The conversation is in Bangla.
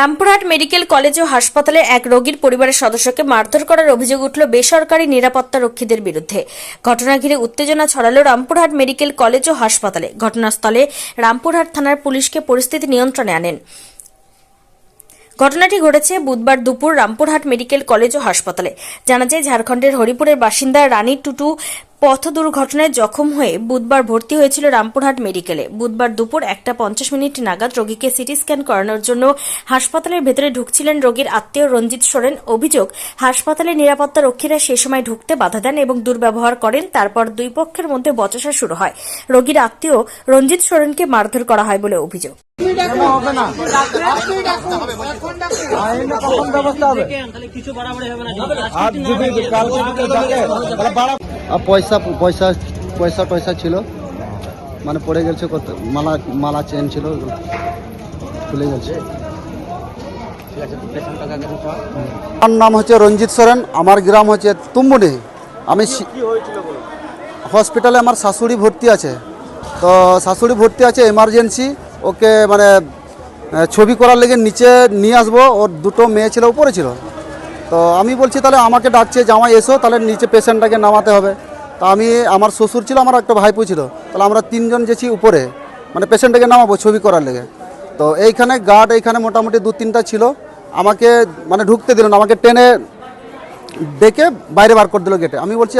রামপুরহাট মেডিকেল কলেজ ও হাসপাতালে এক রোগীর পরিবারের সদস্যকে মারধর করার অভিযোগ উঠল বেসরকারি নিরাপত্তা রক্ষীদের বিরুদ্ধে। ঘটনা ঘিরে উত্তেজনা ছড়ালো রামপুরহাট মেডিকেল কলেজ ও হাসপাতালে। ঘটনাস্থলে রামপুরহাট থানার পুলিশকে পরিস্থিতি নিয়ন্ত্রণে আনেন। ঘটনাটি ঘটেছে বুধবার দুপুর রামপুরহাট মেডিকেল কলেজ ও হাসপাতালে। জানা যায়, ঝাড়খণ্ডের হরিপুরের বাসিন্দা রানী টুটু পথ দুর্ঘটনায় জখম হয়ে বুধবার ভর্তি হয়েছিল রামপুরহাট মেডিকেলে। বুধবার দুপুর একটা পঞ্চাশ মিনিট নাগাদ রোগীকে সিটি স্ক্যান করানোর জন্য হাসপাতালের ভেতরে ঢুকছিলেন রোগীর আত্মীয় রঞ্জিত সোরেন। অভিযোগ, হাসপাতালের নিরাপত্তা রক্ষীরা সে সময় ঢুকতে বাধা দেন এবং দুর্ব্যবহার করেন, তারপর দুই পক্ষের মধ্যে বচসা শুরু হয়। রোগীর আত্মীয় রঞ্জিত সোরেনকে মারধর করা হয় বলে অভিযোগ। না কখন ব্যবস্থা হবে আর আর পয়সা পয়সা পয়সা টয়সা ছিল। মানে পড়ে গেছে কত মালা মালা চেন ছিল খুলে গেছে। আমার নাম হচ্ছে রঞ্জিত সোরেন আমার গ্রাম হচ্ছে তুম্বুনি আমি হসপিটালে আমার শাশুড়ি ভর্তি আছে। তো শাশুড়ি ভর্তি আছে এমার্জেন্সি ওকে মানে ছবি করার লেগে নিচে নিয়ে আসব ওর দুটো মেয়ে ছিল উপরে ছিল। তো আমি বলছি তাহলে আমাকে ডাকছে, জামাই এসো, তাহলে নিচে পেশেন্টটাকে নামাতে হবে। তা আমি, আমার শ্বশুর ছিল, আমার একটা ভাইপো ছিল। তাহলে আমরা তিনজন গেছি উপরে মানে পেশেন্টটাকে নামাবো ছবি করার লেগে। তো এইখানে গার্ড এইখানে মোটামুটি দু তিনটা ছিল। আমাকে মানে ঢুকতে দিল না, আমাকে টেনে ডেকে বাইরে বার করে দিল গেটে আমি বলছি